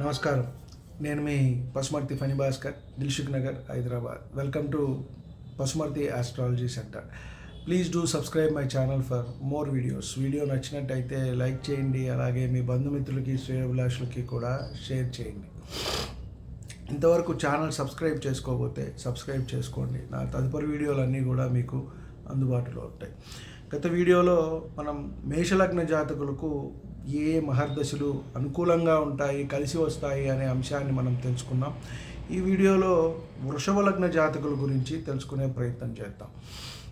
నమస్కారం. నేను మీ Pasumarthi Phani Bhaskar Dilsukhnagar Hyderabad. Welcome to Pasumarthi astrology centre please do subscribe my channel for more videos video నచ్చినట్టయితే like చేయండి అలాగే మీ బంధుమిత్రులకి శ్రేయభిలాషులకి కూడా share చేయండి. ఇంతవరకు ఛానల్ సబ్స్క్రైబ్ చేసుకోకపోతే సబ్స్క్రైబ్ చేసుకోండి. నా తదుపరి వీడియోలన్నీ కూడా మీకు అందుబాటులో ఉంటాయి. గత వీడియోలో మనం మేషలగ్న జాతకులకు ఏ మహర్దశలు అనుకూలంగా ఉంటాయి కలిసి వస్తాయి అనే అంశాన్ని మనం తెలుసుకున్నాం ఈ వీడియోలో వృషభ లగ్న జాతకుల గురించి తెలుసుకునే ప్రయత్నం చేద్దాం.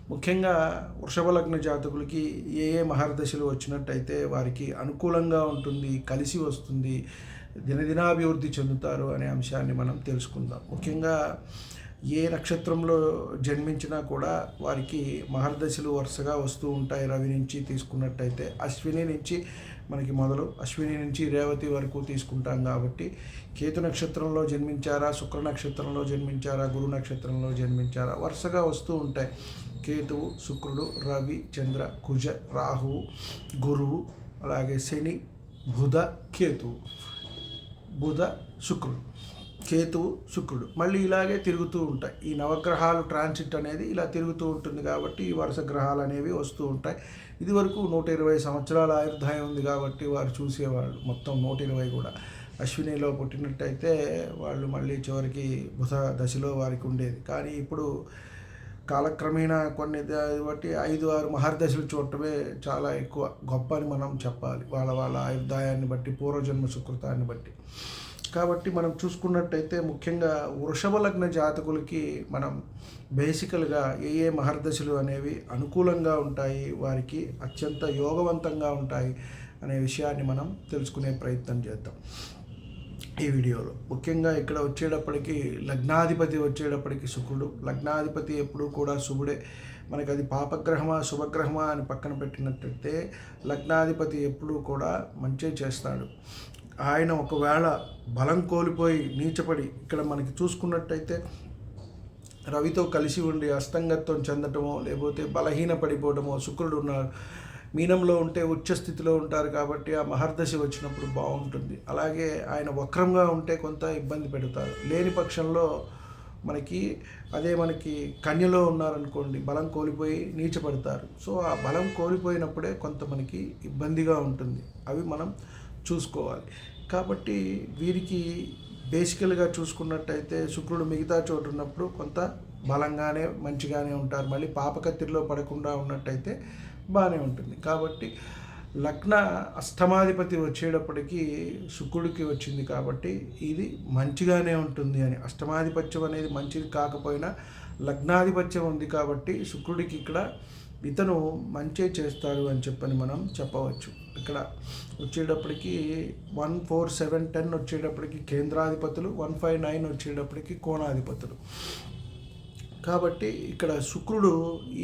ముఖ్యంగా వృషభ లగ్న జాతకులకి ఏ ఏ మహర్దశలు వచ్చినట్టయితే వారికి అనుకూలంగా ఉంటుంది కలిసి వస్తుంది దినదినాభివృద్ధి చెందుతారు అనే అంశాన్ని మనం తెలుసుకుందాం. ముఖ్యంగా ఏ నక్షత్రంలో జన్మించినా కూడా వారికి మహర్దశలు వరుసగా వస్తూ ఉంటాయి రవి నుంచి తీసుకున్నట్టయితే. అశ్విని నుంచి మనకి మొదలు అశ్విని నుంచి రేవతి వరకు తీసుకుంటాం కాబట్టి కేతు నక్షత్రంలో జన్మించారా శుక్ర నక్షత్రంలో జన్మించారా గురు నక్షత్రంలో జన్మించారా వరుసగా వస్తూ ఉంటాయి. కేతువు శుక్రుడు రవి చంద్ర కుజ రాహువు గురువు అలాగే శని బుధ కేతువు బుధ శుక్రుడు. కేతువు శుక్రుడు. మళ్ళీ ఇలాగే తిరుగుతూ ఉంటాయి. ఈ నవగ్రహాలు ట్రాన్సిట్ అనేది ఇలా తిరుగుతూ ఉంటుంది కాబట్టి ఈ వరుస గ్రహాలు అనేవి వస్తూ ఉంటాయి. ఇది వరకు నూట ఇరవై సంవత్సరాల ఆయుర్దాయం ఉంది కాబట్టి వారు చూసేవాళ్ళు. మొత్తం నూట ఇరవై కూడా. అశ్వినిలో పుట్టినట్టయితే వాళ్ళు మళ్ళీ చివరికి బుధ దశలో వారికి ఉండేది. కానీ ఇప్పుడు కాలక్రమేణా కొన్ని బట్టి ఐదు ఆరు మహర్దశలు చూడటమే చాలా ఎక్కువ. గొప్ప అని మనం చెప్పాలి. వాళ్ళ వాళ్ళ ఆయుర్దాయాన్ని బట్టి పూర్వజన్మ సుకృతాన్ని బట్టి. కాబట్టి మనం చూసుకున్నట్టయితే ముఖ్యంగా వృషభ లగ్న జాతకులకి మనం బేసికల్గా ఏ ఏ మహర్దశలు అనేవి అనుకూలంగా ఉంటాయి వారికి అత్యంత యోగవంతంగా ఉంటాయి అనే విషయాన్ని మనం తెలుసుకునే ప్రయత్నం చేద్దాం ఈ వీడియోలో. ముఖ్యంగా ఇక్కడ వచ్చేటప్పటికి లగ్నాధిపతి వచ్చేటప్పటికి శుక్రుడు. లగ్నాధిపతి ఎప్పుడూ కూడా శుభుడే. మనకి అది పాపగ్రహమా శుభగ్రహమా అని పక్కన పెట్టినట్టయితే లగ్నాధిపతి ఎప్పుడూ కూడా మంచి చేస్తాడు. ఆయన ఒకవేళ బలం కోల్పోయి నీచపడి ఇక్కడ మనకి చూసుకున్నట్టయితే రవితో కలిసి ఉండి అస్తంగత్వం చెందటమో లేకపోతే బలహీన పడిపోవడమో శుక్రుడు ఉన్నారు. మీనంలో ఉంటే ఉచ్చ స్థితిలో ఉంటారు కాబట్టి ఆ మహర్దశ వచ్చినప్పుడు బాగుంటుంది. అలాగే ఆయన వక్రంగా ఉంటే కొంత ఇబ్బంది పెడతారు. లేని పక్షంలో మనకి అదే మనకి కన్యలో ఉన్నారనుకోండి బలం కోల్పోయి నీచపడతారు. సో ఆ బలం కోల్పోయినప్పుడే కొంత మనకి ఇబ్బందిగా ఉంటుంది. అవి మనం చూసుకోవాలి. కాబట్టి వీరికి బేసికల్గా చూసుకున్నట్టయితే శుక్రుడు మిగతా చోటు ఉన్నప్పుడు కొంత బలంగానే మంచిగానే ఉంటారు. మళ్ళీ పాపకత్తిరిలో పడకుండా ఉన్నట్టయితే బాగానే ఉంటుంది. కాబట్టి లగ్న అష్టమాధిపతి వచ్చేటప్పటికి శుక్రుడికి వచ్చింది కాబట్టి ఇది మంచిగానే ఉంటుంది అని. అష్టమాధిపత్యం అనేది మంచిది కాకపోయినా లగ్నాధిపత్యం ఉంది కాబట్టి శుక్రుడికి ఇక్కడ ఇతను మంచే చేస్తారు అని చెప్పని మనం చెప్పవచ్చు. ఇక్కడ వచ్చేటప్పటికి వన్ ఫోర్ సెవెన్ టెన్ వచ్చేటప్పటికి కేంద్రాధిపతులు వన్ ఫైవ్ నైన్ వచ్చేటప్పటికి కోణాధిపతులు. కాబట్టి ఇక్కడ శుక్రుడు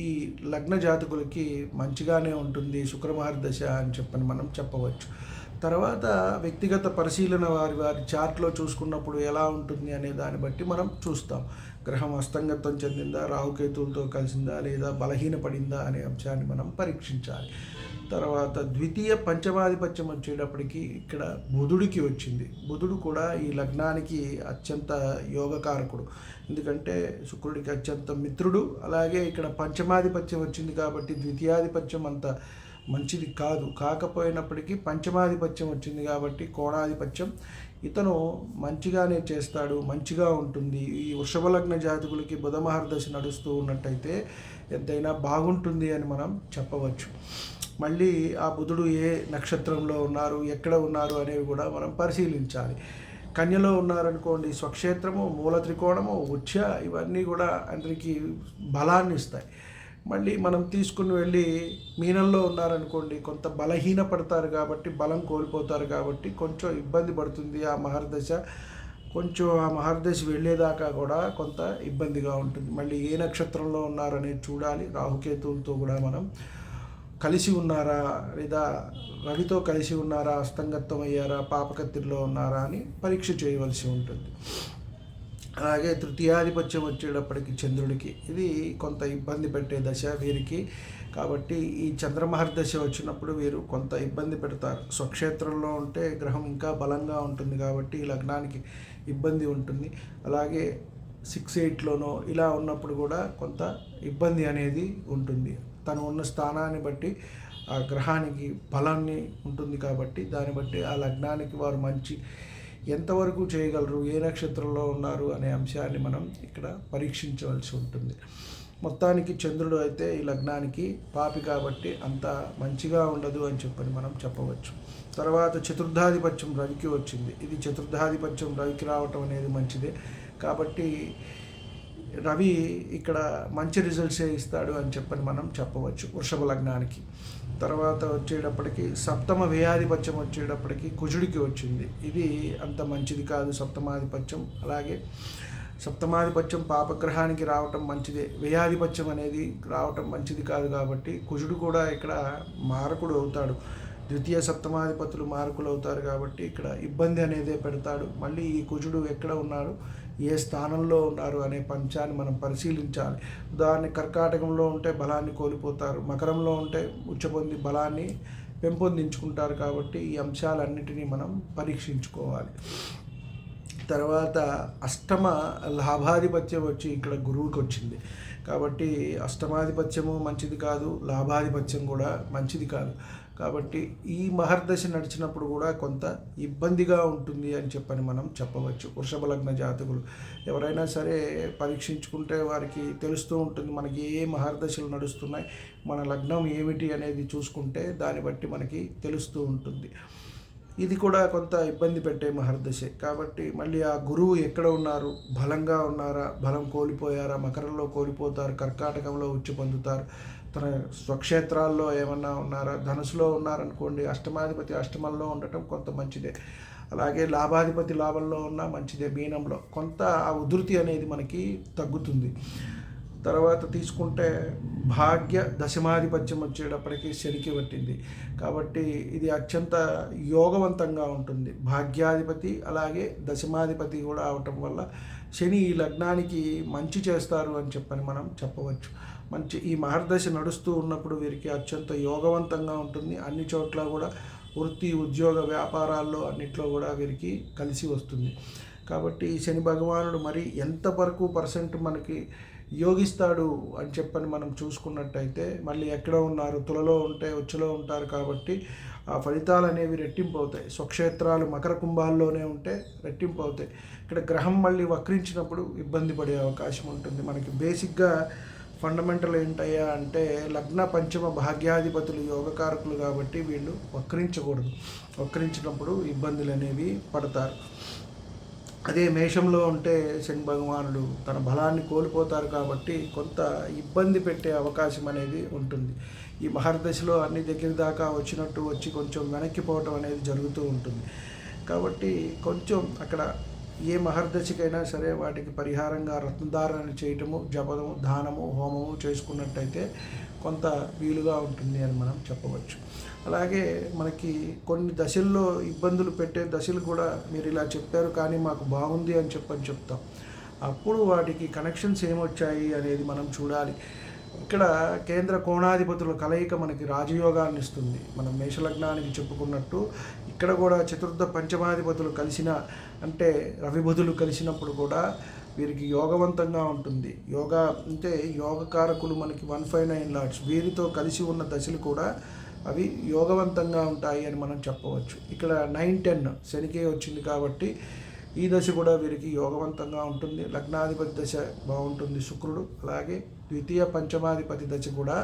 ఈ లగ్న జాతకులకి మంచిగానే ఉంటుంది శుక్రమహర్దశ అని చెప్పని మనం చెప్పవచ్చు. తర్వాత వ్యక్తిగత పరిశీలన వారి వారి చార్ట్లో చూసుకున్నప్పుడు ఎలా ఉంటుంది అనే దాన్ని బట్టి మనం చూస్తాం. గ్రహం అస్తంగతం చెందిందా రాహుకేతువులతో కలిసిందా లేదా బలహీనపడిందా అనే అంశాన్ని మనం పరీక్షించాలి. తర్వాత ద్వితీయ పంచమాధిపత్యం వచ్చేటప్పటికి ఇక్కడ బుధుడికి వచ్చింది. బుధుడు కూడా ఈ లగ్నానికి అత్యంత యోగకారకుడు. ఎందుకంటే శుక్రుడికి అత్యంత మిత్రుడు. అలాగే ఇక్కడ పంచమాధిపత్యం వచ్చింది కాబట్టి ద్వితీయాధిపత్యం అంత మంచిది కాదు. కాకపోయినప్పటికీ పంచమాధిపత్యం వచ్చింది కాబట్టి కోణాధిపత్యం. ఇతను మంచిగానే చేస్తాడు మంచిగా ఉంటుంది. ఈ వృషభ లగ్న జాతకులకి బుధమహర్దశ నడుస్తూ ఉన్నట్టయితే ఎంతైనా బాగుంటుంది అని మనం చెప్పవచ్చు. మళ్ళీ ఆ బుధుడు ఏ నక్షత్రంలో ఉన్నారు ఎక్కడ ఉన్నారు అనేవి కూడా మనం పరిశీలించాలి. కన్యలో ఉన్నారనుకోండి స్వక్షేత్రము మూల త్రికోణము ఉచ్చ ఇవన్నీ కూడా అందరికీ బలాన్ని ఇస్తాయి. మళ్ళీ మనం తీసుకుని వెళ్ళి మీనంలో ఉన్నారనుకోండి కొంత బలహీన పడతారు కాబట్టి బలం కోల్పోతారు కాబట్టి కొంచెం ఇబ్బంది పడుతుంది ఆ మహర్దశ. కొంచెం ఆ మహర్దశ వెళ్ళేదాకా కూడా కొంత ఇబ్బందిగా ఉంటుంది. మళ్ళీ ఏ నక్షత్రంలో ఉన్నారనేది చూడాలి. రాహుకేతువులతో కూడా మనం కలిసి ఉన్నారా? లేదా రవితో కలిసి ఉన్నారా? అస్తంగత్వం అయ్యారా పాపకత్తిలో ఉన్నారా? అని పరీక్ష చేయవలసి ఉంటుంది. అలాగే తృతీయాధిపత్యం వచ్చేటప్పటికి చంద్రుడికి. ఇది కొంత ఇబ్బంది పెట్టే దశ వీరికి. కాబట్టి ఈ చంద్రమహర్దశ వచ్చినప్పుడు వీరు కొంత ఇబ్బంది పెడతారు. స్వక్షేత్రంలో ఉంటే గ్రహం ఇంకా బలంగా ఉంటుంది కాబట్టి లగ్నానికి ఇబ్బంది ఉంటుంది. అలాగే సిక్స్ ఎయిట్లోనో ఇలా ఉన్నప్పుడు కూడా కొంత ఇబ్బంది అనేది ఉంటుంది. తను ఉన్న స్థానాన్ని బట్టి ఆ గ్రహానికి బలాన్ని ఉంటుంది కాబట్టి దాన్ని బట్టి ఆ లగ్నానికి వారు మంచి ఎంతవరకు చేయగలరు ఏ నక్షత్రంలో ఉన్నారు అనే అంశాన్ని మనం ఇక్కడ పరీక్షించవలసి ఉంటుంది. మొత్తానికి చంద్రుడు అయితే ఈ లగ్నానికి పాపి కాబట్టి అంత మంచిగా ఉండదు అని చెప్పని మనం చెప్పవచ్చు. తర్వాత చతుర్థాధిపత్యం రవికి వచ్చింది. ఇది చతుర్థాధిపత్యం రవికి రావటం అనేది మంచిదే. కాబట్టి రవి ఇక్కడ మంచి రిజల్ట్సే ఇస్తాడు అని చెప్పని మనం చెప్పవచ్చు వృషభ లగ్నానికి. తర్వాత వచ్చేటప్పటికి సప్తమ వ్యయాధిపత్యం వచ్చేటప్పటికి కుజుడికి వచ్చింది. ఇది అంత మంచిది కాదు సప్తమాధిపత్యం అలాగే సప్తమాధిపత్యం పాపగ్రహానికి రావటం మంచిదే. వ్యయాధిపత్యం అనేది రావటం మంచిది కాదు కాబట్టి కుజుడు కూడా ఇక్కడ మారకుడు అవుతాడు. ద్వితీయ సప్తమాధిపతులు మార్కులు అవుతారు కాబట్టి ఇక్కడ ఇబ్బంది అనేదే పెడతాడు. మళ్ళీ ఈ కుజుడు ఎక్కడ ఉన్నాడు? ఏ స్థానంలో ఉన్నారు అనే పంచాన్ని మనం పరిశీలించాలి. ఉదాహరణ కర్కాటకంలో ఉంటే బలాన్ని కోల్పోతారు. మకరంలో ఉంటే ఉచ్చపొంది బలాన్ని పెంపొందించుకుంటారు కాబట్టి ఈ అంశాలన్నిటినీ మనం పరీక్షించుకోవాలి. తర్వాత అష్టమ లాభాధిపత్యం వచ్చి ఇక్కడ గురువుకి వచ్చింది. కాబట్టి అష్టమాధిపత్యము మంచిది కాదు లాభాధిపత్యం కూడా మంచిది కాదు. కాబట్టి ఈ మహర్దశ నడిచినప్పుడు కూడా కొంత ఇబ్బందిగా ఉంటుంది అని చెప్పని మనం చెప్పవచ్చు. వృషభ లగ్న జాతకులు ఎవరైనా సరే పరీక్షించుకుంటే వారికి తెలుస్తూ ఉంటుంది మనకి ఏ మహర్దశలు నడుస్తున్నాయి మన లగ్నం ఏమిటి అనేది చూసుకుంటే దాన్ని బట్టి మనకి తెలుస్తూ ఉంటుంది. ఇది కూడా కొంత ఇబ్బంది పెట్టే మహర్దశే. కాబట్టి మళ్ళీ ఆ గురువు ఎక్కడ ఉన్నారు? బలంగా ఉన్నారా? బలం కోల్పోయారా? మకరంలో కోల్పోతారు కర్కాటకంలో ఉచ్చి పొందుతారు. తన స్వక్షేత్రాల్లో ఏమన్నా ఉన్నారా? ధనుసులో ఉన్నారనుకోండి అష్టమాధిపతి అష్టమంలో ఉండటం కొంత మంచిదే. అలాగే లాభాధిపతి లాభంలో ఉన్న మంచిదే మీనంలో. కొంత ఆ ఉధృతి అనేది మనకి తగ్గుతుంది. తర్వాత తీసుకుంటే భాగ్య దశమాధిపత్యం వచ్చేటప్పటికి శనికి పట్టింది. కాబట్టి ఇది అత్యంత యోగవంతంగా ఉంటుంది. భాగ్యాధిపతి అలాగే దశమాధిపతి కూడా అవటం వల్ల శని ఈ లగ్నానికి మంచి చేస్తారు అని చెప్పని మనం చెప్పవచ్చు. మంచి ఈ మహర్దశ నడుస్తూ ఉన్నప్పుడు వీరికి అత్యంత యోగవంతంగా ఉంటుంది. అన్ని చోట్ల కూడా వృత్తి ఉద్యోగ వ్యాపారాల్లో అన్నిట్లో కూడా వీరికి కలిసి వస్తుంది. కాబట్టి ఈ శని భగవానుడు మరి ఎంతవరకు పర్సెంట్ మనకి యోగిస్తాడు అని చెప్పని మనం చూసుకున్నట్టయితే మళ్ళీ ఎక్కడ ఉన్నారు తులలో ఉంటే ఉచ్చలో ఉంటారు కాబట్టి ఆ ఫలితాలు అనేవి రెట్టింపు అవుతాయి. స్వక్షేత్రాలు మకర కుంభాల్లోనే ఉంటే రెట్టింపు అవుతాయి. ఇక్కడ గ్రహం మళ్ళీ వక్రించినప్పుడు ఇబ్బంది పడే అవకాశం ఉంటుంది. మనకి బేసిక్గా ఫండమెంటల్ ఏంటయ్యా అంటే లగ్న పంచమ భాగ్యాధిపతులు యోగకారకులు కాబట్టి వీళ్ళు వక్రించకూడదు. వక్రించినప్పుడు ఇబ్బందులు అనేవి పడతారు. అదే మేషంలో ఉంటే శని భగవానుడు తన బలాన్ని కోల్పోతారు కాబట్టి కొంత ఇబ్బంది పెట్టే అవకాశం అనేది ఉంటుంది. ఈ మహర్దశలో అన్ని దగ్గర దాకా వచ్చినట్టు వచ్చి కొంచెం వెనక్కిపోవటం అనేది జరుగుతూ ఉంటుంది. కాబట్టి కొంచెం అక్కడ ఏ మహర్దశకైనా సరే వాటికి పరిహారంగా రత్నధారణ చేయటము జపము దానము హోమము చేసుకున్నట్టయితే కొంత వీలుగా ఉంటుంది అని మనం చెప్పవచ్చు. అలాగే మనకి కొన్ని దశల్లో ఇబ్బందులు పెట్టే దశలు కూడా మీరు ఇలా చెప్పారు కానీ మాకు బాగుంది అని చెప్పని చెప్తాం. అప్పుడు వాటికి కనెక్షన్స్ ఏమొచ్చాయి అనేది మనం చూడాలి. ఇక్కడ కేంద్ర కోణాధిపతుల కలయిక మనకి రాజయోగాన్ని ఇస్తుంది. మనం మేషలగ్నానికి చెప్పుకున్నట్టు ఇక్కడ కూడా చతుర్థ పంచమాధిపతులు కలిసిన అంటే రవిబుధులు కలిసినప్పుడు కూడా వీరికి యోగవంతంగా ఉంటుంది. యోగా అంటే యోగకారకులు మనకి వన్ ఫైవ్ నైన్ లాట్స్. వీరితో కలిసి ఉన్న దశలు కూడా అవి యోగవంతంగా ఉంటాయి అని మనం చెప్పవచ్చు. ఇక్కడ నైన్ టెన్ శనికే వచ్చింది కాబట్టి ఈ దశ కూడా వీరికి యోగవంతంగా ఉంటుంది. లగ్నాధిపతి దశ బాగుంటుంది శుక్రుడు. అలాగే ద్వితీయ పంచమాధిపతి దశ కూడా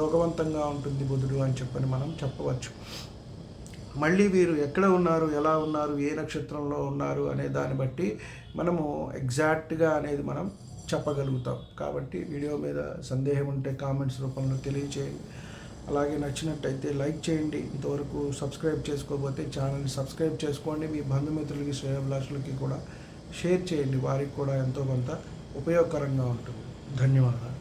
యోగవంతంగా ఉంటుంది బుధుడు అని చెప్పని మనం చెప్పవచ్చు. మళ్ళీ వీరు ఎక్కడ ఉన్నారు ఎలా ఉన్నారు ఏ నక్షత్రంలో ఉన్నారు అనే దాన్ని బట్టి మనము ఎగ్జాక్ట్గా అనేది మనం చెప్పగలుగుతాం. కాబట్టి వీడియో మీద సందేహం ఉంటే కామెంట్స్ రూపంలో తెలియచేయండి. అలాగే నచ్చినట్టయితే లైక్ చేయండి. ఇంతవరకు సబ్స్క్రైబ్ చేసుకోకపోతే ఛానల్ని సబ్స్క్రైబ్ చేసుకోండి. మీ బంధుమిత్రులకి శ్రేయభిలాషులకి కూడా షేర్ చేయండి. వారికి కూడా ఎంతో కొంత ఉపయోగకరంగా ఉంటుంది. ధన్యవాదాలు.